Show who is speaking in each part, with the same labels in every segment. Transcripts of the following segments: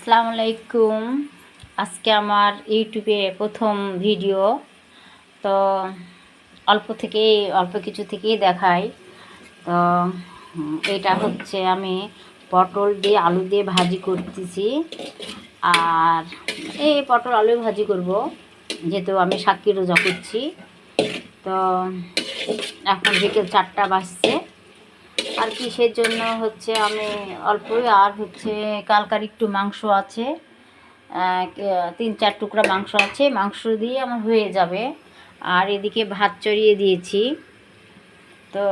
Speaker 1: আসসালামু আলাইকুম আজকে আমার ইউটিউবে প্রথম ভিডিও। তো অল্প থেকেই, অল্প কিছু থেকেই দেখাই। তো এটা হচ্ছে আমি পটল দিয়ে আলু দিয়ে ভাজি করতেছি। আর এই পটল আলু ভাজি করব, যেহেতু আমি সাক্ষী রোজা করছি। তো, এখন বিকেল চারটা বাজছে। আর কিসের জন্য হচ্ছে আমি অল্পই, আর হচ্ছে কালকার একটু মাংস আছে তিন চার টুকরা মাংস আছে, মাংস দিয়ে আমার হয়ে যাবে। আর এদিকে ভাত চড়িয়ে দিয়েছি। তো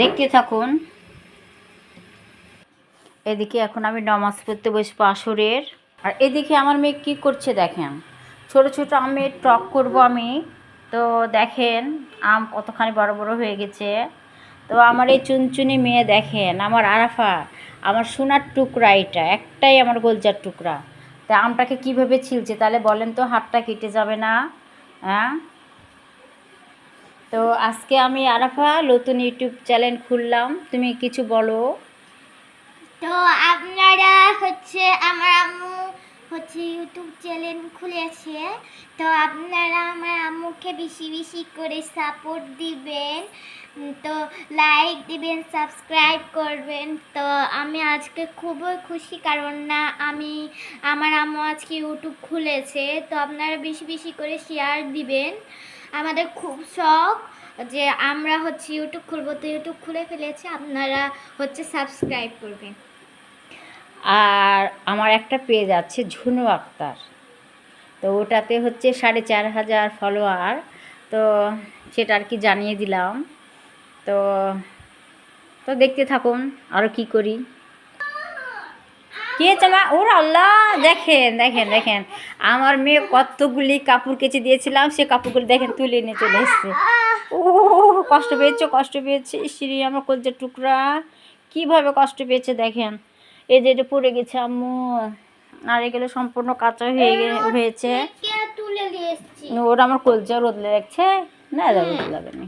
Speaker 1: দেখতে থাকুন। এদিকে এখন আমি নামাজ পড়তে বসবো আসরের। আর এদিকে আমার মেয়ে কী করছে দেখেন। ছোট ছোট আমের টক করব আমি। তো দেখেন, আম কতখানি বড় বড় হয়ে গেছে। তো আমার এই চুনচুনি মেয়ে দেখেন, আমার আরাফা, আমার সোনার টুকরা এটা, একটাই আমার গোলজার টুকরা। তা আমটাকে কীভাবে ছিলছে তাহলে বলেন তো, হাতটা কেটে যাবে না? হ্যাঁ? তো আজকে আমি আরাফা নতুন ইউটিউব চ্যানেল খুললাম, তুমি কিছু বলো।
Speaker 2: তো আপনারা হচ্ছে, আমার আম্মু হচ্ছে ইউটিউব চ্যানেল খুলেছে, তো আপনারা আমার আম্মুকে বেশি বেশি করে সাপোর্ট দিবেন। তো লাইক দিবেন সাবস্ক্রাইব করবেন। তো আমি আজকে খুবই খুশি, কারণ না, আমি, আমার আম্মু আজকে ইউটিউব খুলেছে। তো আপনারা বেশি বেশি করে শেয়ার দিবেন। আমাদের খুব শখ যে আমরা হচ্ছে ইউটিউব খুলবো। তো ইউটিউব খুলে ফেলেছে, আপনারা হচ্ছে সাবস্ক্রাইব করবেন।
Speaker 1: আর আমার একটা পেজ আছে, ঝুনু আক্তার। তো ওটাতে হচ্ছে সাড়ে চার হাজার ফলোয়ার তো সেটা আর কি জানিয়ে দিলাম। তো তো দেখতে থাকুন আরও কি করি। কে চামা ওর আল্লাহ দেখেন দেখেন দেখেন। আমার মেয়ে কতগুলি কাপড় কেচে দিয়েছিলাম সে কাপড়গুলি দেখেন তুলে নিয়ে চলে এসছে। ও কষ্ট পেয়েছে কষ্ট পেয়েছে। শ্রী আমার কলজের টুকরা। কীভাবে কষ্ট পেয়েছে দেখেন। এই যে এটা পড়ে গেছে আম্মু। আর এগুলো সম্পূর্ণ কাঁচা হয়ে হয়েছে। ওরা আমার কলজা রোদলে রাখছে। না রোদ লাগেনি।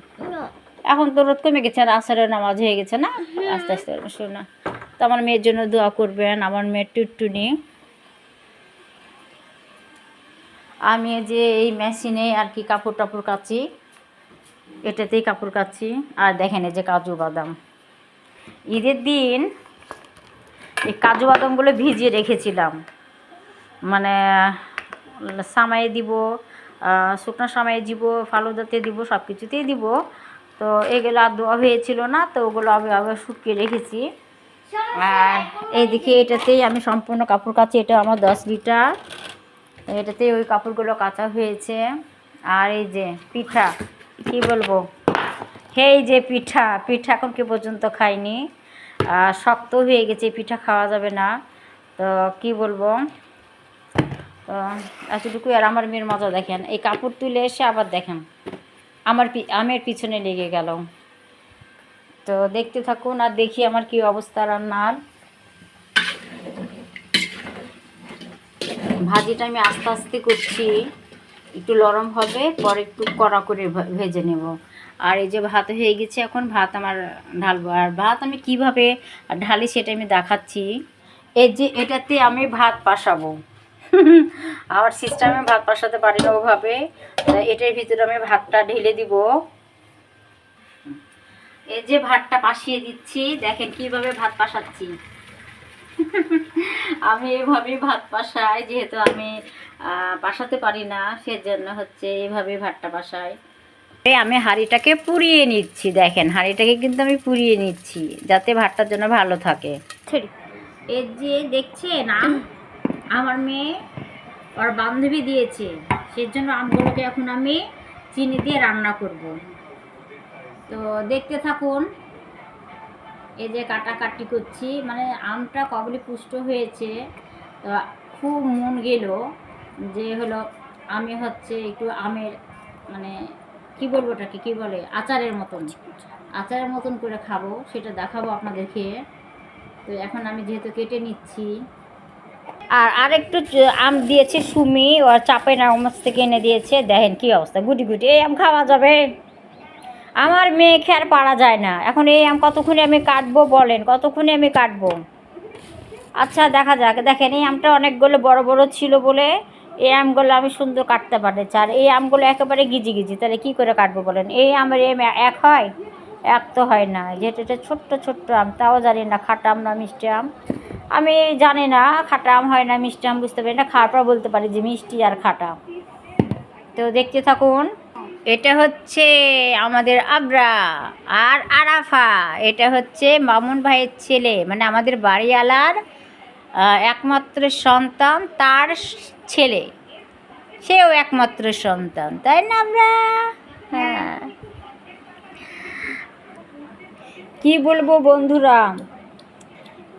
Speaker 1: এখন তো রোদ কমে গেছে আর আসারের নামাজ হয়ে গেছে না? আস্তে আস্তে শোনা তো আমার মেয়ের জন্য দোয়া করবেন আমার মেয়ের টুটটুনি আমি যে এই মেশিনে আর কি কাপড় টাপড় কাচি এটাতেই কাপড় কাচি আর দেখেন এই যে কাজু বাদাম। ঈদের দিন এই কাজু বাদামগুলো ভিজিয়ে রেখেছিলাম। মানে সামাই দিব আহ, শুকনো সামাই দিব ফালুদাতে দিব সব কিছুতেই দিব। তো এগুলো আর দেওয়া হয়েছিল না, তো ওগুলো আমি আবার শুকিয়ে রেখেছি। আর এইদিকে এটাতেই আমি সম্পূর্ণ কাপড় কাচি, এটা আমার দশ লিটার। এটাতেই ওই কাপড়গুলো কাচা হয়েছে। আর এই যে পিঠা, কি বলব? এই যে পিঠা পিঠা এখন কি পর্যন্ত খাইনি। শক্ত হয়ে গেছে পিঠা খাওয়া যাবে না। তো কি বলব? তো এতটুকু আর আমার মেয়ের মজা দেখেন, এই কাপড় তুলে এসে আবার দেখেন। আমার আমের পিছনে লেগে গেল। তো দেখতে থাকুন আর দেখি আমার কি অবস্থা রান্নার। ভাজিটা আমি আস্তে আস্তে করছি। একটু নরম হবে, পরে একটু কড়া করে ভেজে নেব। আর এই যে ভাত হয়ে গেছে, এখন ভাত আমার ঢালবো। আর ভাত আমি কীভাবে ঢালি সেটা আমি দেখাচ্ছি। এই যে এটাতে আমি ভাত পাসাবো। আমার সিস্টেমে ভাত পাসাতে পারি না ওভাবে এটার ভিতরে আমি ভাতটা ঢেলে দিব। এই যে ভাতটা পাশিয়ে দিচ্ছি দেখেন কীভাবে ভাত পাসাচ্ছি আমি এভাবেই ভাত পাসাই যেহেতু আমি পাসাতে পারি না সেজন্য হচ্ছে এইভাবে ভাতটা এই আমি হাঁড়িটাকে পুড়িয়ে নিচ্ছি দেখেন হাঁড়িটাকে কিন্তু আমি পুড়িয়ে নিচ্ছি যাতে ভাতটার জন্য ভালো থাকে। এর যে দেখছেন আম আমার মেয়ে ওর বান্ধবী দিয়েছে। সেজন্য আমগুলোকে এখন আমি চিনি দিয়ে রান্না করব। তো দেখতে থাকুন, এই যে কাটাকাটি করছি। মানে আমটা কবলি পুষ্ট হয়েছে। তো খুব মন গেল যে হলো আমি হচ্ছে একটু আমের মানে কি বলব ওটাকে, কি বলে? আচারের মতন। আচারের মতন করে খাব, সেটা দেখাবো আপনাদেরকে। তো এখন আমি যেহেতু কেটে নিচ্ছি আর আরেকটু আম দিয়েছে সুমি, ওর চাপে নামাজ থেকে এনে দিয়েছে। দেখেন কি অবস্থা, গুটি গুটি। এই আম খাওয়া যাবে? আমার মেয়ে আর পারা যায় না। এখন এই আম কতক্ষণে আমি কাটবো বলেন? কতক্ষণে আমি কাটবো? আচ্ছা দেখা যাক। দেখেন, এই আমটা অনেকগুলো বড় বড় ছিল বলে এই আমগুলো আমি সুন্দর কাটতে পারছি। আর এই আমগুলো একেবারে গিজি গিজি। তাহলে কি করে কাটবো বলেন? এই আমের এম এক হয়? এক তো হয় না। যেটা এটা ছোট্ট ছোট্ট আম, তাও জানি না, খাটা আম না মিষ্টি আম। আমি জানি না, খাটা আম হয় না, মিষ্টি আম বুঝতে পারি না, খাওয়ার পর বলতে পারি যে মিষ্টি আর খাটা আম। তো দেখতে থাকুন, এটা হচ্ছে আমাদের আবরা আর আরাফা, এটা হচ্ছে মামুন ভাইয়ের ছেলে মানে আমাদের বাড়িওয়ালার একমাত্র সন্তান, তার ছেলে। সেও একমাত্র সন্তান, তাই না আমরা? হ্যাঁ। কি বলব বন্ধুরা?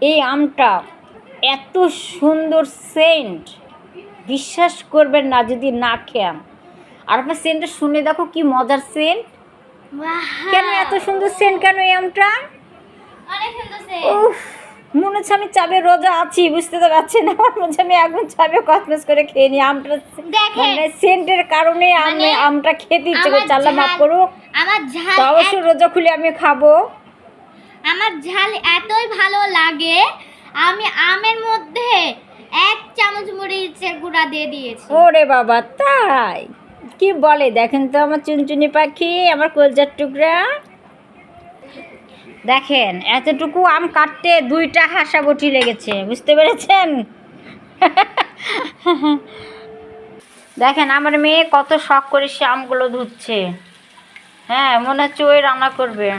Speaker 1: এই আমটা এত সুন্দর সেন্ট বিশ্বাস করবেন না যদি না খেয়াম। আর আপনার সেন্টটা শুনে দেখো কি মজার সেন্ট কেন এত সুন্দর সেন্ট কেন এই আমটা? মনে হচ্ছে আমি চাবে রোজা আছি বুঝতে তো পারছি না। আমার মনে হচ্ছে আমি এখন চাবে কসমস করে খেয়ে নিই। আমটা মানে সেন্টের কারণে আমি
Speaker 2: মানে
Speaker 1: আমটা খেতে ইচ্ছে করছে। আল্লাহ মাফ করুক। তো অবশ্যই রোজা খুলে আমি খাব।
Speaker 2: আমার ঝাল এতই ভালো লাগে, আমি আমের মধ্যে এক চামচ মরিচের গুঁড়া দিয়ে দিয়েছি।
Speaker 1: ওরে বাবা, তাই? কি বলে? দেখেন তো আমার চুনচুনি পাখি, আমার কলজার টুকরা। দেখেন, এতটুকু আম কাটতে দুইটা হাসা বটি লেগেছে, বুঝতে পেরেছেন? দেখেন, আমার মেয়ে কত শখ করে সে আমগুলো ধুচ্ছে। হ্যাঁ মনে হচ্ছে ওই রান্না করবে।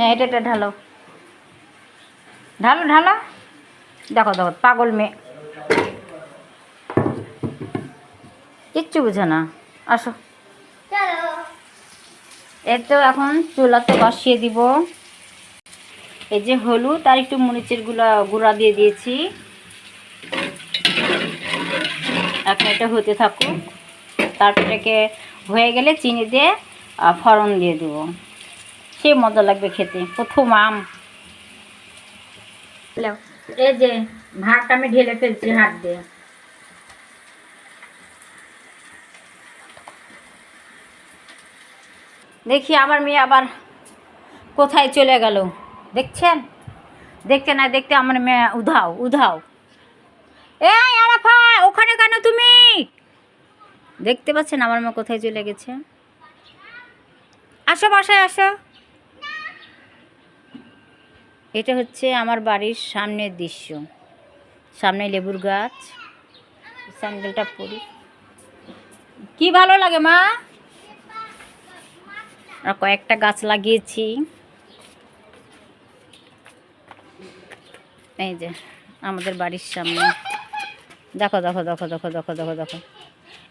Speaker 1: হ্যাঁ এটা এটা ঢালো। ঢালো ঢালো। দেখো দেখো, পাগল মেয়ে। কিচ্ছু বুঝে না। আসো। এর তো এখন চুলাতে বসিয়ে দিব। এই যে হলুদ আর একটু মরিচের গুঁড়া গুঁড়া দিয়ে দিয়েছি। এখন এটা হতে থাকুক। তারপরে হয়ে গেলে চিনি দিয়ে ফড়ন দিয়ে দেবো। সে মজা লাগবে খেতে। প্রথম আম। এই যে ভাতটা আমি ঢেলে ফেলছি হাত দিয়ে। দেখি আমার মেয়ে আবার কোথায় চলে গেল। দেখছেন? দেখতে না দেখতে আমার মেয়ে উধাও উধাও। এই আরাফা ওখানে কেন তুমি? দেখতে পাচ্ছেন আমার মেয়ে কোথায় চলে গেছে। আসো বাসায় আসো। এটা হচ্ছে আমার বাড়ির সামনের দৃশ্য। সামনে লেবুর গাছ। স্যান্ডেলটা পরি। কি ভালো লাগে, মা? আর কয়েকটা গাছ লাগিয়েছি। এই যে, আমাদের বাড়ির সামনে। দেখো দেখো দেখো দেখো দেখো দেখো দেখো।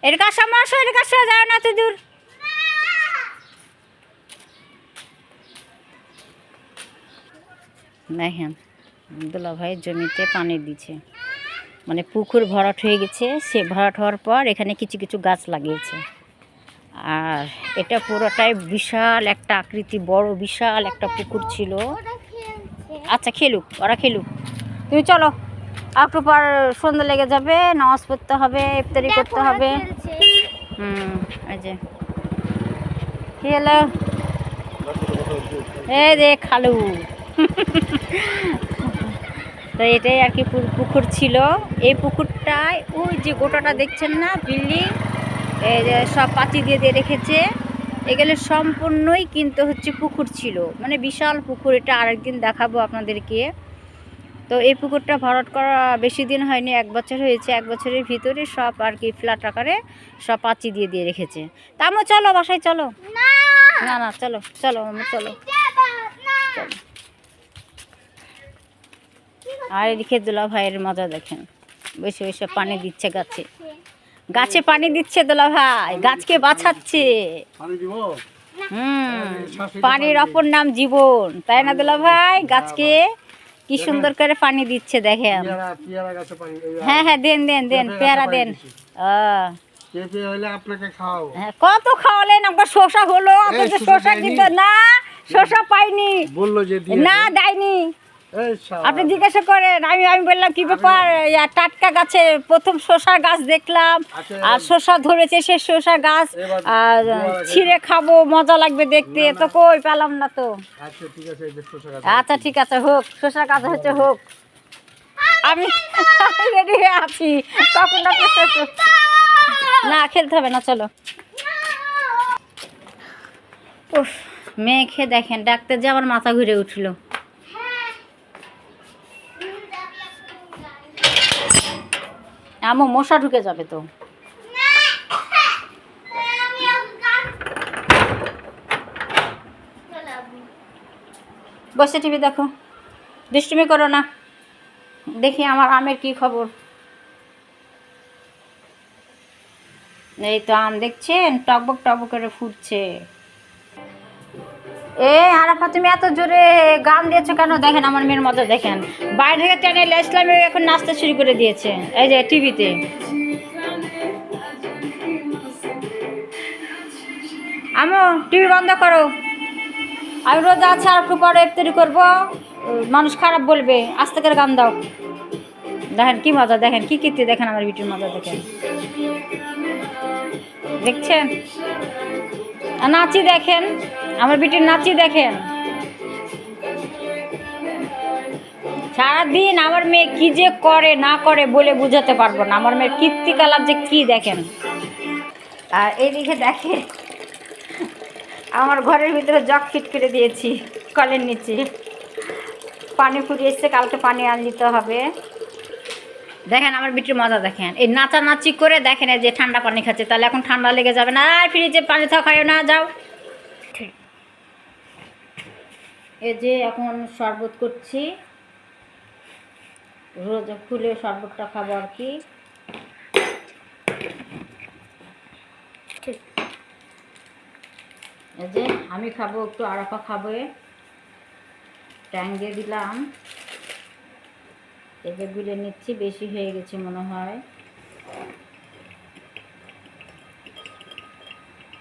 Speaker 1: এর কাছে আসো এর কাছে যাও না তো দূর। দেখেন দুলা ভাইয়ের জমিতে পানি দিচ্ছে। মানে পুকুর ভরাট হয়ে গেছে সে ভরাট হওয়ার পর এখানে কিছু কিছু গাছ লাগিয়েছে। আর এটা পুরোটাই বিশাল একটা আকৃতি বড় বিশাল একটা পুকুর ছিল। আচ্ছা খেলুক ওরা খেলুক। তুমি চলো একটু পর সন্ধ্যা লেগে যাবে নামাজ পড়তে হবে ইফতারি করতে হবে। হুম এই যে। এই যে খালু। তো এটাই আর কি পুকুর ছিল। এই পুকুরটায় ওই যে গোটাটা দেখছেন না? বিল্ডিং এই যে সব পাতি দিয়ে দিয়ে রেখেছে। এগুলো সম্পূর্ণই কিন্তু হচ্ছে পুকুর ছিল। মানে বিশাল পুকুর এটা আরেকদিন দেখাবো আপনাদেরকে। তো এই পুকুরটা ভরাট করা বেশি দিন হয়নি এক বছর হয়েছে। এক বছরের ভিতরে সব আর কি ফ্ল্যাট আকারে সব পাচি দিয়ে দিয়ে রেখেছে। তা আমো চলো বাসায় চলো।
Speaker 2: না।
Speaker 1: না চলো চলো আমো চলো
Speaker 2: না।
Speaker 1: আর এদিকে দোলা ভাইয়ের মজা দেখেন। বসে বসে পানি দিচ্ছে গাছে। গাছে পানি দিচ্ছে দোলা ভাই গাছকে বাঁচাচ্ছে। হুম পানির অপর নাম জীবন তাই না দোলা ভাই গাছকে কি সুন্দর করে পানি দিচ্ছে দেখেন। হ্যাঁ হ্যাঁ দেন দেন দেন পেয়ারা দেন। হ্যাঁ, কত খাওয়ালেন? একবার শসা হলো
Speaker 3: শসা
Speaker 1: কিন্তু না শসা পাইনি।
Speaker 3: বলল যে
Speaker 1: না দেয়নি। আপনি জিজ্ঞাসা করেন আমি আমি বললাম কি ব্যাপার? টাটকা গাছে প্রথম শসা গাছ দেখলাম আর শসা ধরেছে সে শসা গাছ আর ছিঁড়ে খাব মজা লাগবে দেখতে। তো কই পেলাম না তো।
Speaker 3: আচ্ছা ঠিক আছে
Speaker 1: আচ্ছা হোক শসা গাছ হচ্ছে হোক। আমি রেডি হয়ে আছি। শসা- না খেলতে হবে না চলো। উফ মেয়ে খেয়ে দেখেন ডাক্তার যে আমার মাথা ঘুরে উঠল। আমো, মশা ঢুকে যাবে তো। বসে টিভি দেখো। দুষ্টুমি করো না। দেখি আমার আমের কি খবর। এই তো আম দেখছেন, টকবক টকবক করে ফুটছে। এ তুমি এত জোরে গান দিয়েছ কেন? দেখেন আমার মেয়ের দেখেন। বাইরে থেকে এখন নাচতে শুরু করে দিয়েছে। এই যে টিভিতে। আমো, টিভি বন্ধ করো। আমি আর করব। মানুষ খারাপ বলবে আস্তে করে গান দাও। দেখেন কি মজা, দেখেন কি কীর্তি, দেখেন আমার বিটির মজা, দেখেন। দেখছেন? নাচি দেখেন। আমার বিটির নাচি দেখেন। সারাদিন আমার মেয়ে কি যে করে না করে বলে বুঝাতে পারব না। আমার মেয়ের কীর্তিকলাপ যে কি দেখেন। আর এইদিকে দেখে আমার ঘরের ভিতরে জগ ফিট করে দিয়েছি কলের নিচে। পানি ফুরিয়ে এসছে কালকে পানি আন দিতে হবে। দেখেন আমার বিটির মজা দেখেন। এই নাচানাচি করে দেখেন এই যে ঠান্ডা পানি খাচ্ছে তাহলে এখন ঠান্ডা লেগে যাবে না। আর ফ্রিজে পানি থাকা না যাও। এই যে এখন শরবত করছি। রোজা খুলে শরবতটা খাব আর কি। এই যে আমি খাব, একটু আরাফা খাব। ট্যাং দিয়ে দিলাম। এই যে গুলে নিচ্ছি, বেশি হয়ে গেছে মনে হয়।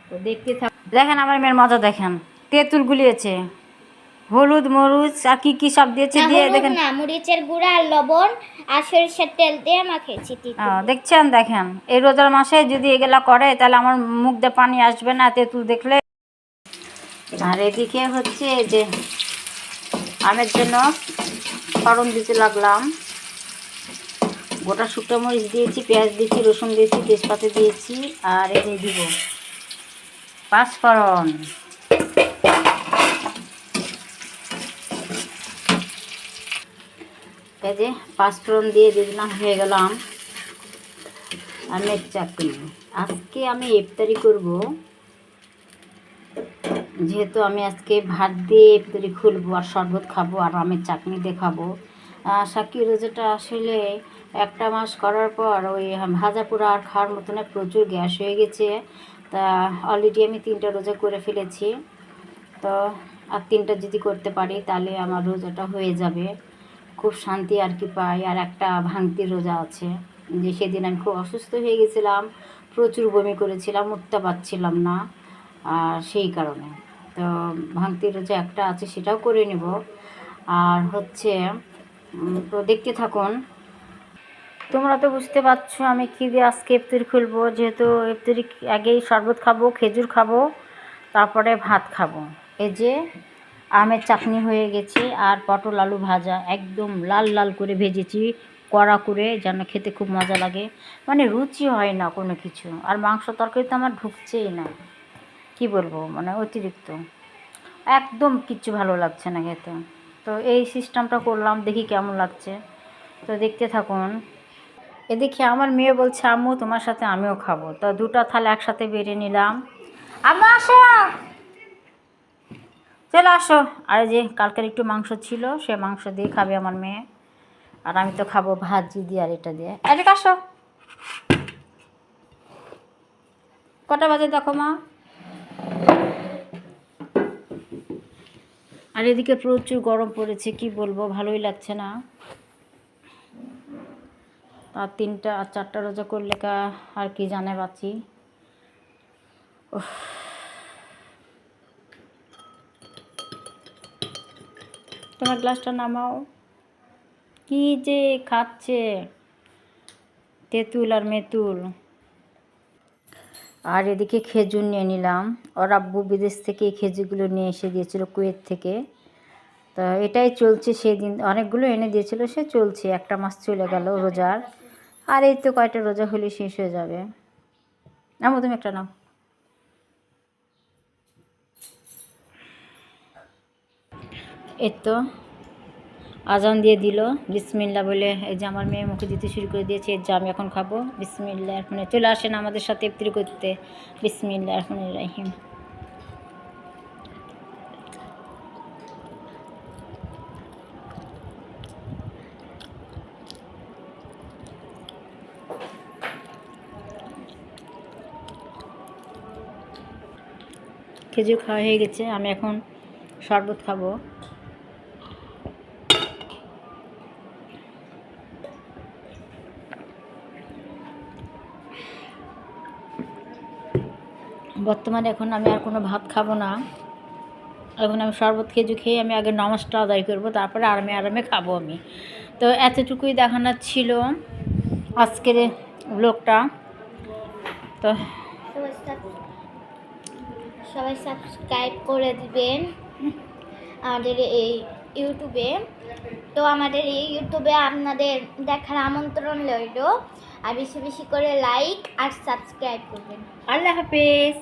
Speaker 1: তো দেখতে থাক দেখেন আমার মেয়ের মজা দেখেন, তেঁতুল গুলিয়েছে। হলুদ মরুচ আর কি কি সব দিয়েছে? দিয়ে দেখেন।
Speaker 2: না মরিচের গুঁড়া আর লবণ আর সরিষার তেল দিয়ে মাখিয়েছি
Speaker 1: ও, দেখছেন দেখেন। এই রোজার মাসে যদি এগুলা করে তাহলে আমার মুখ দিয়ে পানি আসবে না তেঁতুল দেখলে। আর এদিকে হচ্ছে এই যে আমের জন্য ফড়ন দিতে লাগলাম। গোটা শুকনো মরিচ দিয়েছি পেঁয়াজ দিয়েছি রসুন দিয়েছি তেজপাতা দিয়েছি আর এই দিব পাঁচফোড়ন এই যে পাঁচফোড়ন দিয়ে দিলাম হয়ে গেলাম আমের চাটনি আজকে আমি ইফতারি করব। যেহেতু আমি আজকে ভাত দিয়ে ইফতারি খুলবো আর শরবত খাব আর আমের চাটনি দিয়ে খাব। আহ, সাকি রোজাটা আসলে একটা মাস করার পর ওই ভাজা পোড়া আর খাওয়ার মতন প্রচুর গ্যাস হয়ে গেছে। তা অলরেডি আমি তিনটা রোজা করে ফেলেছি। তো আর তিনটা যদি করতে পারি তাহলে আমার রোজাটা হয়ে যাবে। খুব শান্তি আর কি পাই, আর একটা ভাঙতি রোজা আছে। যে সেদিন আমি খুব অসুস্থ হয়ে গেছিলাম, প্রচুর বমি করেছিলাম, উঠতে পারছিলাম না, আর সেই কারণে। তো ভাঙতি রোজা একটা আছে, সেটাও করে নেব। আর হচ্ছে তো দেখতে থাকুন। তোমরা তো বুঝতে পারছ, আমি কী দিয়ে আজকে ইফতারি খুলবো? যেহেতু ইফতারি আগেই শরবত খাব, খেজুর খাব, তারপরে ভাত খাব। এই যে আমের চাটনি হয়ে গেছে আর পটল আলু ভাজা, একদম লাল লাল করে ভেজেছি, কড়া করে, যেন খেতে খুব মজা লাগে। মানে রুচি হয় না কোনো কিছু। আর মাংস তরকারি তো আমার ঢুকছেই না। কি বলব? মানে অতিরিক্ত। একদম কিচ্ছু ভালো লাগছে না খেতে। তো এই সিস্টেমটা করলাম, দেখি কেমন লাগছে। তো দেখতে থাকুন। এদিকে আমার মেয়ে বলছে, আম্মু, তোমার সাথে আমিও খাব। তো দুটো থালা একসাথে বেড়ে নিলাম। আম্মু, আসো। চলে আসো। আর যে কালকের একটু মাংস ছিল, সে মাংস দিয়ে খাবে আমার মেয়ে। আর আমি তো খাব ভাজি দিয়ে আর এটা দিয়ে। এদিকে আসো। কটা বাজে দেখো মা? আর এদিকে প্রচুর গরম পড়েছে, কি বলব? ভালোই লাগছে না। আর তিনটা আর চারটা রোজা করলে কা আর কি জানে বাঁচি। তোমার গ্লাসটা নামাও। কি যে খাচ্ছে? তেঁতুল আর মেতুল। আর এদিকে খেজুর নিয়ে নিলাম। ওর আব্বু বিদেশ থেকে এই খেজুরগুলো নিয়ে এসে দিয়েছিল কুয়েত থেকে। তো এটাই চলছে সেদিন। অনেকগুলো এনে দিয়েছিল, সে চলছে। একটা মাস চলে গেল রোজার। আর এই তো কয়টা রোজা হলে শেষ হয়ে যাবে। নামো তুমি একটা নাও। এই তো আজান দিয়ে দিল বিসমিল্লা বলে, এই যে আমার মেয়ে মুখে দিতে শুরু করে দিয়েছে এর যে আমি এখন খাব। বিসমিল্লা এখন চলে আসেন আমাদের সাথে ইফতারি করতে। বিসমিল্লা এখন রাহিম। খেজুর খাওয়া হয়ে গেছে, আমি এখন শরবত খাব। বর্তমানে এখন আমি আর কোনো ভাত খাব না। এখন আমি শরবত খেজুর খেয়ে আমি আগে নমাজটা আদায় করব, তারপরে আরামে আরামে খাব আমি। তো এতটুকুই দেখানোর ছিল আজকের ব্লগটা। তো
Speaker 2: সবাই সাব- সবাই সাবস্ক্রাইব করে দিবেন আমাদের এই ইউটিউবে। তো আমাদের এই ইউটিউবে আপনাদের দেখার আমন্ত্রণ রইল। আর বেশি বেশি করে লাইক আর সাবস্ক্রাইব করবেন।
Speaker 1: আল্লাহ হাফেজ।